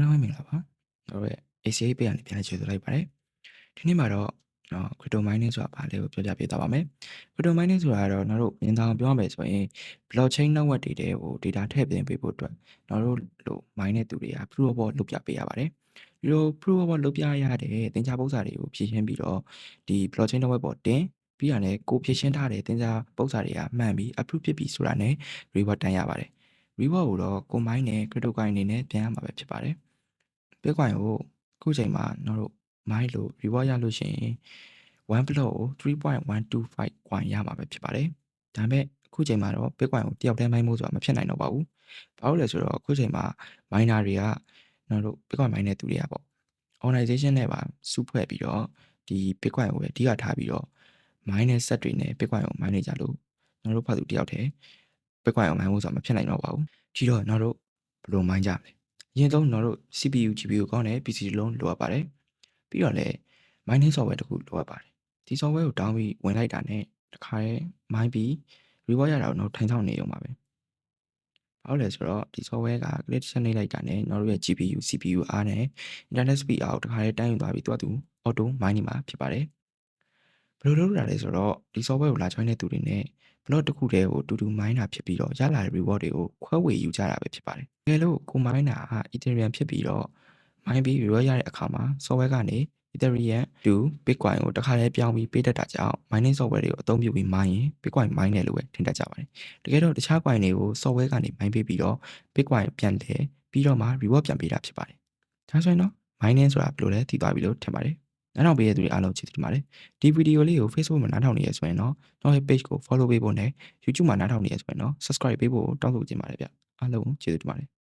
အားလုံးပဲမင်္ဂလာပါကျွန်တော်တို့ရဲ့ ACA ပေးရနေပြန်လဲကျေးဇူးလိုက်ပါတယ်ဒီနေ့မှာတော့နော် crypto mining ဆိုတာဘာလဲကိုပြောပြပေးသွားပါမယ် crypto mining ဆိုတာကတော့ကျွန်တော်တို့မြင်သာအောင်ပြောရမယ်ဆိုရင် blockchain network တွေတဲ့ဟို data ထည့်သွင်းပေးဖို့အတွက်ကျွန်တော်တို့လို့ mine တဲ့သူတွေက proof of work လုပ်ပြပေးရပါတယ်ဒီလို proof of work လုပ်ပြရတဲ့သင်္ချာပု္ပ္ပစာတွေကိုဖြည့်ရှင်းပြီးတော့ဒီ blockchain network ပေါ်တင်ပြီးရတယ်ကိုဖြည့်ရှင်းထားတဲ့သင်္ချာပု္ပ္ပစာတွေကမှန်ပြီး approve ဖြစ်ပြီဆိုတာနဲ့ reward တန်းရပါတယ် reward ကိုတော့ကို mine နဲ့ crypto coin အနေနဲ့ပြန်ရမှာပဲဖြစ်ပါတယ် bitcoin ကိုအခုချိန်မှာကျွန်တော်တို့ mine လို့ reward ရလို့ရှိရင်1 block ကို3.125 coin ရမှာပဲဖြစ်ပါတယ်ဒါပေမဲ့အခုချိန်မှာတော့ bitcoin ကိုတယောက်တည်း mine ဖို့ဆိုတာမဖြစ်နိုင်တော့ပါဘူးဘာလို့လဲဆိုတော့အခုချိန်မှာ miner တွေကကျွန်တော်တို့ bitcoin mine တဲ့သူတွေကပေါ့ organization နဲ့ပါစုဖွဲ့ပြီးတော့ဒီ bitcoin ကိုပဲအဓိကထားပြီးတော့ mine နဲ့ set တွေနဲ့ bitcoin ကို mine နေကြလို့ကျွန်တော်တို့ဖတ်သူတယောက်တည်း bitcoin ကို mine ဖို့ဆိုတာမဖြစ်နိုင်တော့ပါဘူးဒီတော့ကျွန်တော်တို့ဘယ်လို mine ကြမလဲ အရင်ဆုံးကျွန်တော်တို့ CPU GPU ကောင်းတဲ့ PC တစ်လုံးလိုအပ်ပါတယ်ပြီးတော့လည်း mining software တစ်ခုလိုအပ်ပါတယ်ဒီ software ကို down ပြီးဝင်လိုက်တာနဲ့တခါရဲ mine ပြီး reward ရတာကိုတော့ထိုင်ဆောင်နေရုံပါပဲဘာလို့လဲဆိုတော့ဒီ software က glitch ချက်နေလိုက်တာနဲ့ကျွန်တော်တို့ရဲ့ GPU CPU အားနဲ့ internet speed အားကိုတခါရဲတိုင်းယူသွားပြီးသူကသူ auto mining မှာဖြစ်ပါတယ်ဘယ်လိုလုပ်ရလဲဆိုတော့ဒီ software ကိုလာ join တဲ့သူတွေနဲ့ block တစ်ခုတည်းကိုတူတူ mine တာဖြစ်ပြီးတော့ရလာတဲ့ reward တွေကိုခွဲဝေယူကြတာပဲဖြစ်ပါတယ်။တက ယ်လို့ကို mine တာက Ethereum ဖြစ်ပြီးတော့ mine ပြီး reward ရတဲ့အခါမှာ software ကနေ Ethereum to Bitcoin ကိုတစ်ခါတည်းပြောင်းပြီးပေးတတ်တာကြောင့် mining software တွေကိုအသုံးပြုပြီး mine ရင် Bitcoin mine တယ်လို့ပဲထင်တတ်ကြပါတယ်။တကယ်တော့တခြား coin တွေကို software ကနေ mine ပေးပြီးတော့ Bitcoin ပြန်တယ်ပြီးတော့မှ reward ပြန်ပေးတာဖြစ်ပါတယ်။ဒါဆိုရင်တော့ mining ဆိုတာဘယ်လိုလဲသိသွားပြီလို့ထင်ပါတယ်။နားထောင်ပေးတဲ့သူတွေအားလုံးကျေးဇူးတင်ပါတယ်ဒီဗီဒီယိုလေးကို Facebook မှာနားထောင်နေရဆိုရင်တော့ကျွန်တော်ရဲ့ page ကို follow ပေးဖို့နဲ့ YouTube မှာနားထောင်နေရဆိုရင်တော့ subscribe ပေးဖို့တောင်းဆိုချင်ပါတယ်ဗျအားလုံးကျေးဇူးတင်ပါတယ်